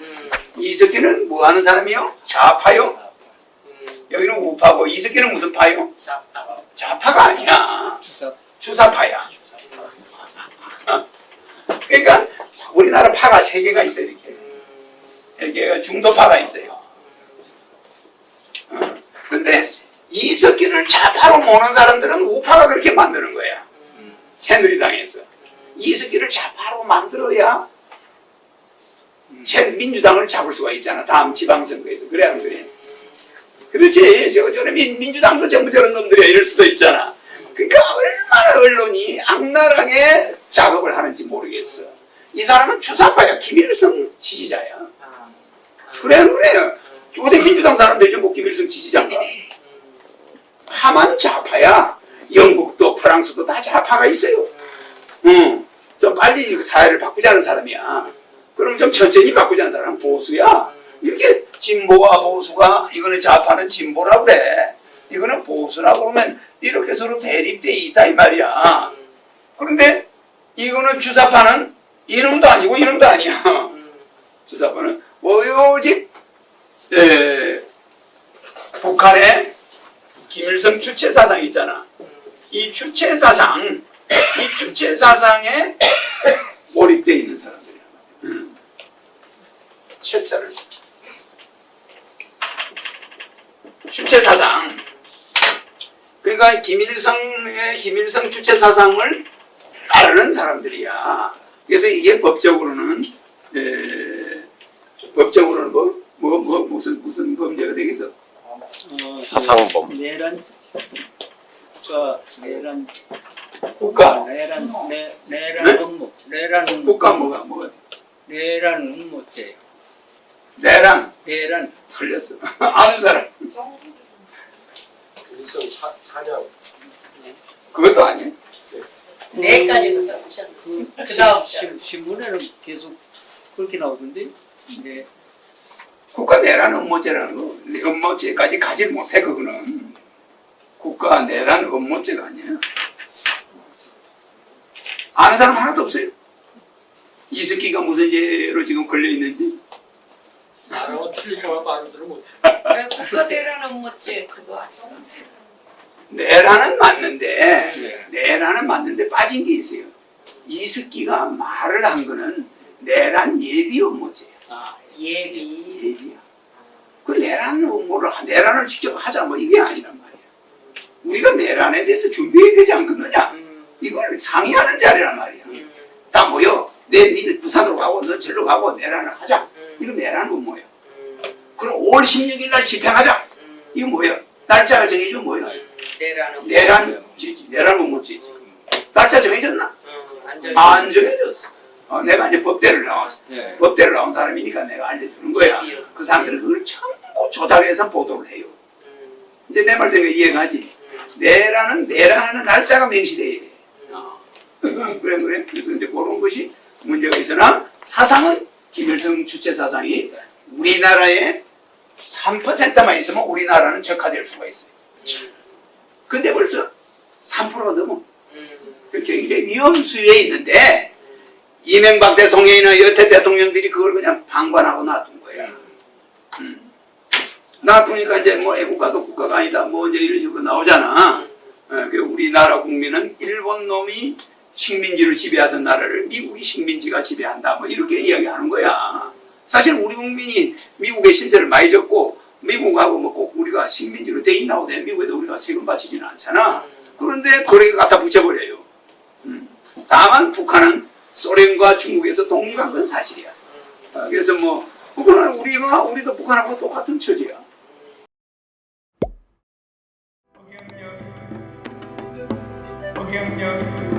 음, 이석기는 뭐 하는 사람이요? 좌파요? 음, 여기는 우파고 이석기는 무슨 파요? 좌파. 좌파가 아니야. 주사 주사파야. 그러니까 우리나라 파가 세 개가 있어요. 이렇게. 음, 이렇게 중도파가 있어요. 어. 근데 이석기를 좌파로 모는 사람들은 우파가 그렇게 만드는 거야. 음, 새누리당에서. 이석기를 좌파로 만들어야 새 민주당을 잡을 수가 있잖아. 다음 지방선거에서. 그래, 안 그래? 그렇지. 저, 저는 민, 민주당도 전부 저런 놈들이야. 이럴 수도 있잖아. 그러니까 얼마나 언론이 악랄하게 작업을 하는지 모르겠어. 이 사람은 주사파야. 김일성 지지자야. 아, 그래, 안 그래요. 어디 민주당 사람들 전부 김일성 지지자인가? 파만 좌파야. 영국도 프랑스도 다 좌파가 있어요. 응. 좀 빨리 사회를 바꾸자는 사람이야. 그럼 좀 천천히 바꾸자는 사람은 보수야. 이렇게 진보와 보수가, 이거는 좌파는 진보라 그래. 이거는 보수라 그러면 이렇게 서로 대립돼 있다 이 말이야. 그런데 이거는 주사파는 이놈도 아니고 이놈도 아니야. 음, 주사파는 오로지 에, 북한의 김일성 주체 사상 있잖아. 이 주체 사상, 이 주체 사상에 몰입돼 있는 사람들이야. 음. 철자를 주체 사상. 그러니까 김일성의 김일성 주체 사상을 따르는 사람들이야. 그래서 이게 법적으로는 에, 법적으로는 뭐, 뭐, 뭐, 무슨, 무슨 범죄가 되겠어? 어, 사상범. 그 내란 국가 내란 국가. 내란 내 네? 내란 업무 내란 업무 국가 뭐가, 뭐가, 내란 업무죄 내란. 내란 틀렸어. 아는 사람. 일성 사, 사냥 그것도 아니야. 내까지는 써보셨네. 그그 다음 신- 신문에는 계속 그렇게 나오던데 네 국가 내란 업무죄라는 거, 업무죄까지 가지를 못해, 그거는. 국가 내란 업무죄가 아니야. 아는 사람 하나도 없어요. 이석기가 무슨 죄로 지금 걸려 있는지. 나라고 틀리지만 말들을 못해. 왜 국가대라는 업무지 그거 아니야? 내란은 맞는데, 내란은 맞는데 빠진 게 있어요. 이석기가 말을 한 거는 내란 예비 업무죄야. 아, 예비. 예비야. 그 내란 업무를, 하- 내란을 직접 하자, 뭐 이게 아니란 말이야. 우리가 내란에 대해서 준비해야 되지 않겠느냐? 음, 이걸 상의하는 자리란 말이야. 음, 다 모여. 내, 니들 부산으로 가고, 너 절로 가고, 내란을 하자. 음, 이거 내란 업무야. 음, 그럼 5월 16일 날 집행하자. 음, 이거 뭐야? 날짜가 정해지면 뭐야? 음, 내라는 내란 죄지, 내란 업무죄지. 날짜 정해졌나? 안 정해졌어. 어, 내가 이제 법대를 나와서, 네. 법대를 나온 사람이니까 내가 알려주는 거야. 그 사람들은 그걸 전부 조작해서 보도를 해요. 음, 이제 내말 때문에 이해가지. 내라는 내라는 날짜가 명시돼야 돼. 어. 그래 그래. 그래서 이제 그런 것이 문제가 있으나 사상은 김일성 주체 사상이 우리나라에 3%만 있으면 우리나라는 적화될 수가 있어요. 근데 벌써 3%가 넘어. 굉장히 위험수위에 있는데 이명박 대통령이나 여태 대통령들이 그걸 그냥 방관하고 놔둔 거야. 음. 놔두니까 이제 뭐 애국가도 국가가 아니다 뭐 이제 이런 식으로 나오잖아. 어, 그 우리나라 국민은 일본 놈이 식민지를 지배하던 나라를 미국이 식민지가 지배한다 뭐 이렇게 이야기하는 거야. 사실 우리 국민이 미국의 신세를 많이 졌고 미국하고 뭐 꼭 우리가 식민지로 돼 있나 보네. 미국에도 우리가 세금 바치지는 않잖아. 그런데 그렇게 갖다 붙여버려요. 음. 다만 북한은 소련과 중국에서 독립한 건 사실이야. 어, 그래서 뭐 그거는 우리가 우리도 북한하고 똑같은 처지야. 어경력,